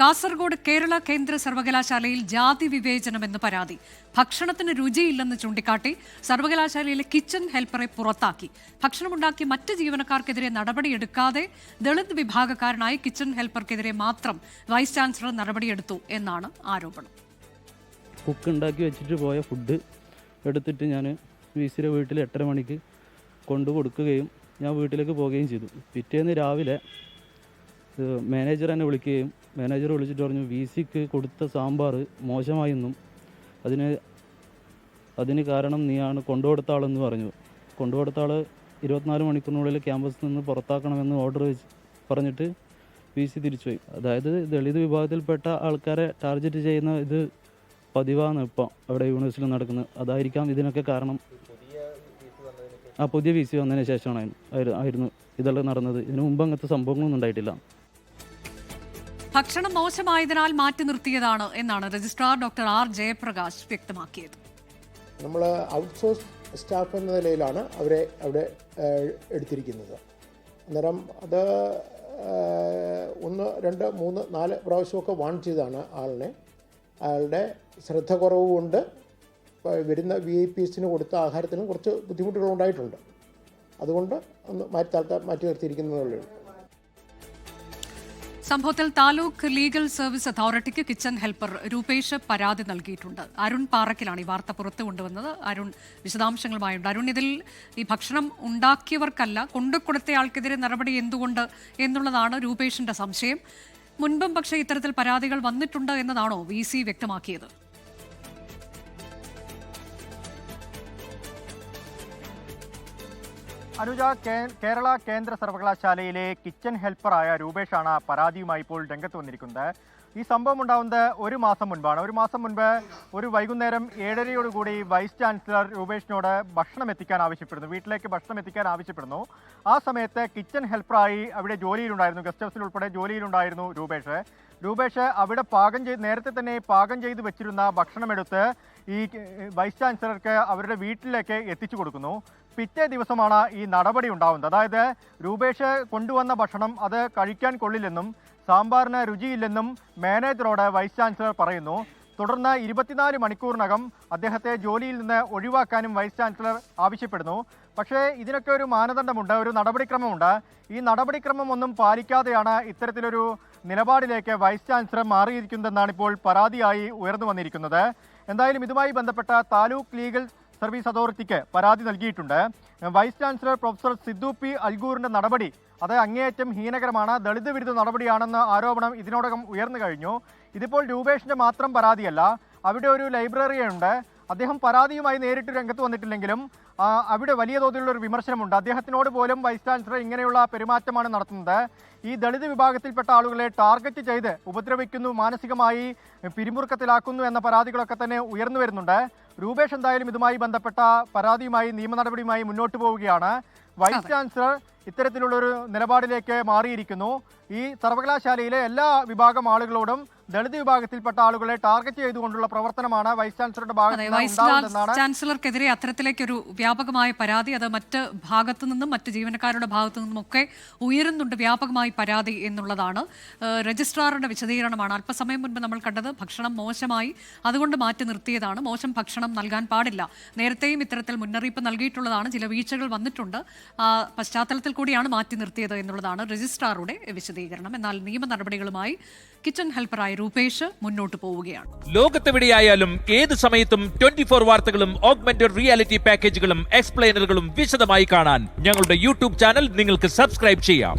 കാസർഗോഡ് കേരള കേന്ദ്ര സർവകലാശാലയിൽ ജാതി വിവേചനമെന്ന് പരാതി. ഭക്ഷണത്തിന് രുചിയില്ലെന്ന് ചൂണ്ടിക്കാട്ടി സർവകലാശാലയിലെ കിച്ചൺ ഹെൽപ്പറെ പുറത്താക്കി. ഭക്ഷണമുണ്ടാക്കി മറ്റ് ജീവനക്കാർക്കെതിരെ നടപടിയെടുക്കാതെ ദളിത് വിഭാഗക്കാരനായി കിച്ചൺ ഹെൽപ്പർക്കെതിരെ മാത്രം വൈസ് ചാൻസലർ നടപടിയെടുത്തു എന്നാണ് ആരോപണം. കുക്ക് ഉണ്ടാക്കി വെച്ചിട്ട് പോയ ഫുഡ് എടുത്തിട്ട് ഞാൻ വീസിലെ വീട്ടിൽ എട്ടര മണിക്ക് കൊണ്ടു കൊടുക്കുകയും ഞാൻ വീട്ടിലേക്ക് പോവുകയും ചെയ്തു. പിറ്റേന്ന് രാവിലെ മാനേജർ എന്നെ വിളിക്കുകയും മാനേജർ വിളിച്ചിട്ട് പറഞ്ഞു വി സിക്ക് കൊടുത്ത സാമ്പാർ മോശമായെന്നും അതിന് അതിന് കാരണം നീയാണ് കൊണ്ടുകൊടുത്ത ആളെന്ന് പറഞ്ഞു. കൊണ്ടുകൊടുത്ത ആൾ ഇരുപത്തിനാല് മണിക്കൂറിനുള്ളിൽ ക്യാമ്പസിൽ നിന്ന് പുറത്താക്കണമെന്ന് ഓർഡർ പറഞ്ഞിട്ട് വി സി തിരിച്ചുപോയി. അതായത് ദളിത് വിഭാഗത്തിൽപ്പെട്ട ആൾക്കാരെ ടാർജറ്റ് ചെയ്യുന്ന ഇത് പതിവാണ് ഇപ്പം അവിടെ യൂണിവേഴ്സിറ്റിയിൽ നടക്കുന്നത്. അതായിരിക്കാം ഇതിനൊക്കെ കാരണം. ആ പുതിയ വി സി വന്നതിന് ശേഷമാണ് ആയിരുന്നു ഇതെല്ലാം നടന്നത്. ഇതിനു മുമ്പ് അങ്ങനത്തെ സംഭവങ്ങളൊന്നും ഉണ്ടായിട്ടില്ല. ഭക്ഷണം മോശമായതിനാൽ മാറ്റി നിർത്തിയതാണ് എന്നാണ് രജിസ്ട്രാർ ഡോക്ടർ ആർ ജയപ്രകാശ് വ്യക്തമാക്കിയത്. നമ്മൾ ഔട്ട്സോഴ്സ് സ്റ്റാഫ് എന്ന നിലയിലാണ് അവരെ അവിടെ എടുത്തിരിക്കുന്നത്. അന്നേരം അത് ഒന്ന് രണ്ട് മൂന്ന് നാല് പ്രാവശ്യമൊക്കെ വാൺ ചെയ്താണ് ആളിനെ. അയാളുടെ ശ്രദ്ധ കുറവ് കൊണ്ട് ഇപ്പം വരുന്ന വി ഐ പിസിന് കൊടുത്ത ആഹാരത്തിനും കുറച്ച് ബുദ്ധിമുട്ടുകൾ ഉണ്ടായിട്ടുണ്ട് അതുകൊണ്ട് ഒന്ന് മാറ്റി മാറ്റി നിർത്തിയിരിക്കുന്നതേ ഉള്ളൂ. സംഭവത്തിൽ താലൂക്ക് ലീഗൽ സർവീസ് അതോറിറ്റിക്ക് കിച്ചൺ ഹെൽപ്പർ രൂപേഷ് പരാതി നൽകിയിട്ടുണ്ട്. അരുൺ പാറക്കിലാണ് ഈ വാർത്ത പുറത്തു കൊണ്ടുവന്നത്. അരുൺ വിശദാംശങ്ങളുമായുണ്ട്. അരുൺ ഇതിൽ ഈ ഭക്ഷണം ഉണ്ടാക്കിയവർക്കല്ല കൊണ്ടു കൊടുത്തയാൾക്കെതിരെ നടപടി എന്തുകൊണ്ട് എന്നുള്ളതാണ് രൂപേഷിന്റെ സംശയം. മുൻപും പക്ഷേ ഇത്തരത്തിൽ പരാതികൾ വന്നിട്ടുണ്ട് എന്നതാണോ വി സി വ്യക്തമാക്കിയത്? അനുജ കേരള കേന്ദ്ര സർവകലാശാലയിലെ കിച്ചൺ ഹെൽപ്പറായ രൂപേഷാണ് പരാതിയുമായി ഇപ്പോൾ രംഗത്ത് വന്നിരിക്കുന്നത്. ഈ സംഭവം ഉണ്ടാവുന്നത് ഒരു മാസം മുൻപാണ്. ഒരു മാസം മുൻപ് ഒരു വൈകുന്നേരം ഏഴരയോടുകൂടി വൈസ് ചാൻസലർ രൂപേഷിനോട് ഭക്ഷണം എത്തിക്കാൻ ആവശ്യപ്പെടുന്നു. വീട്ടിലേക്ക് ഭക്ഷണം എത്തിക്കാൻ ആവശ്യപ്പെടുന്നു. ആ സമയത്ത് കിച്ചൺ ഹെൽപ്പറായി അവിടെ ജോലിയിലുണ്ടായിരുന്നു. ഗസ്റ്റ് ഹൗസിൽ ഉൾപ്പെടെ ജോലിയിലുണ്ടായിരുന്നു രൂപേഷ്. രൂപേഷ് അവിടെ പാകം ചെയ്ത് നേരത്തെ തന്നെ പാകം ചെയ്ത് വെച്ചിരുന്ന ഭക്ഷണമെടുത്ത് ഈ വൈസ് ചാൻസലർക്ക് അവരുടെ വീട്ടിലേക്ക് എത്തിച്ചു കൊടുക്കുന്നു. പിറ്റേ ദിവസമാണ് ഈ നടപടി ഉണ്ടാവുന്നത്. അതായത് രൂപേഷ് കൊണ്ടുവന്ന ഭക്ഷണം അത് കഴിക്കാൻ കൊള്ളില്ലെന്നും സാമ്പാറിന് രുചിയില്ലെന്നും മാനേജറോട് വൈസ് ചാൻസലർ പറയുന്നു. തുടർന്ന് ഇരുപത്തിനാല് മണിക്കൂറിനകം അദ്ദേഹത്തെ ജോലിയിൽ നിന്ന് ഒഴിവാക്കാനും വൈസ് ചാൻസലർ ആവശ്യപ്പെടുന്നു. പക്ഷേ ഇതിനൊക്കെ ഒരു മാനദണ്ഡമുണ്ട് ഒരു നടപടിക്രമമുണ്ട്. ഈ നടപടിക്രമം ഒന്നും പാലിക്കാതെയാണ് ഇത്തരത്തിലൊരു നിലപാടിലേക്ക് വൈസ് ചാൻസലർ മാറിയിരിക്കുന്നതെന്നാണ് ഇപ്പോൾ പരാതിയായി ഉയർന്നു വന്നിരിക്കുന്നത്. എന്തായാലും ഇതുമായി ബന്ധപ്പെട്ട താലൂക്ക് ലീഗൽ സർവീസ് അതോറിറ്റിക്ക് പരാതി നൽകിയിട്ടുണ്ട്. Vice chancellor professor Siddu P അൽഗൂറിന്റെ നടപടി അത് അങ്ങേയറ്റം ഹീനകരമാണ്. ദളിത് വിരുദ്ധ നടപടിയാണെന്ന ആരോപണം ഇതിനോടകം ഉയർന്നു കഴിഞ്ഞു. ഇതിപ്പോൾ രൂപേഷിന്റെ മാത്രം പരാതിയല്ല. അവിടെ ഒരു ലൈബ്രറിയുണ്ട്. അദ്ദേഹം പരാതിയുമായി നേരിട്ട് രംഗത്ത് വന്നിട്ടില്ലെങ്കിലും അവിടെ വലിയ തോതിലുള്ള ഒരു വിമർശനമുണ്ട്. അദ്ദേഹത്തിനോട് പോലും വൈസ് ചാൻസലർ ഇങ്ങനെയുള്ള പെരുമാറ്റമാണ് നടത്തുന്നത്. ഈ ദളിത് വിഭാഗത്തിൽപ്പെട്ട ആളുകളെ ടാർഗറ്റ് ചെയ്ത് ഉപദ്രവിക്കുന്നു മാനസികമായി പിരിമുറുക്കത്തിലാക്കുന്നു എന്ന പരാതികളൊക്കെ തന്നെ ഉയർന്നു വരുന്നുണ്ട്. രൂപേഷ് എന്തായാലും ഇതുമായി ബന്ധപ്പെട്ട പരാതിയുമായി നിയമ നടപടിയുമായി മുന്നോട്ട് പോവുകയാണ്. വൈസ് ചാൻസലർ ഇത്തരത്തിലുള്ളൊരു നിലപാടിലേക്ക് മാറിയിരിക്കുന്നു. ഈ സർവകലാശാലയിലെ എല്ലാ വിഭാഗം ആളുകളോടും ദളിത് വിഭാഗത്തിൽപ്പെട്ട ആളുകളെ ടാർഗറ്റ് ചെയ്തുകൊണ്ടുള്ള പ്രവർത്തനമാണ് വൈസ് ചാൻസലറുടെ ഭാഗത്ത് ചാൻസലർക്കെതിരെ അത്തരത്തിലേക്കൊരു വ്യാപകമായ പരാതി അത് മറ്റ് ഭാഗത്തു നിന്നും മറ്റ് ജീവനക്കാരുടെ ഭാഗത്തു നിന്നും ഒക്കെ ഉയരുന്നുണ്ട് വ്യാപകമായി പരാതി എന്നുള്ളതാണ്. രജിസ്ട്രാറുടെ വിശദീകരണമാണ്. അല്പസമയം മുൻപ് നമ്മൾ കണ്ടത് ഭക്ഷണം മോശമായി അതുകൊണ്ട് മാറ്റി നിർത്തിയതാണ്. മോശം ഭക്ഷണം നൽകാൻ പാടില്ല. നേരത്തെയും ഇത്തരത്തിൽ മുന്നറിയിപ്പ് നൽകിയിട്ടുള്ളതാണ്. ചില വീഴ്ചകൾ വന്നിട്ടുണ്ട്. ആ പശ്ചാത്തലത്തിൽ കൂടിയാണ് മാറ്റി നിർത്തിയത് എന്നുള്ളതാണ് രജിസ്ട്രാറുടെ വിശദീകരണം. എന്നാൽ നിയമ നടപടികളുമായി കിച്ചൺ ഹെൽപ്പറായ രൂപേഷ് മുന്നോട്ട് പോവുകയാണ്. ലോകത്തെവിടെയായാലും ഏത് സമയത്തും ട്വന്റി ഫോർ വാർത്തകളും ഓഗ്മെന്റഡ് റിയാലിറ്റി പാക്കേജുകളും എക്സ്പ്ലെയിനറുകളും വിശദമായി കാണാൻ ഞങ്ങളുടെ യൂട്യൂബ് ചാനൽ നിങ്ങൾക്ക് സബ്സ്ക്രൈബ് ചെയ്യാം.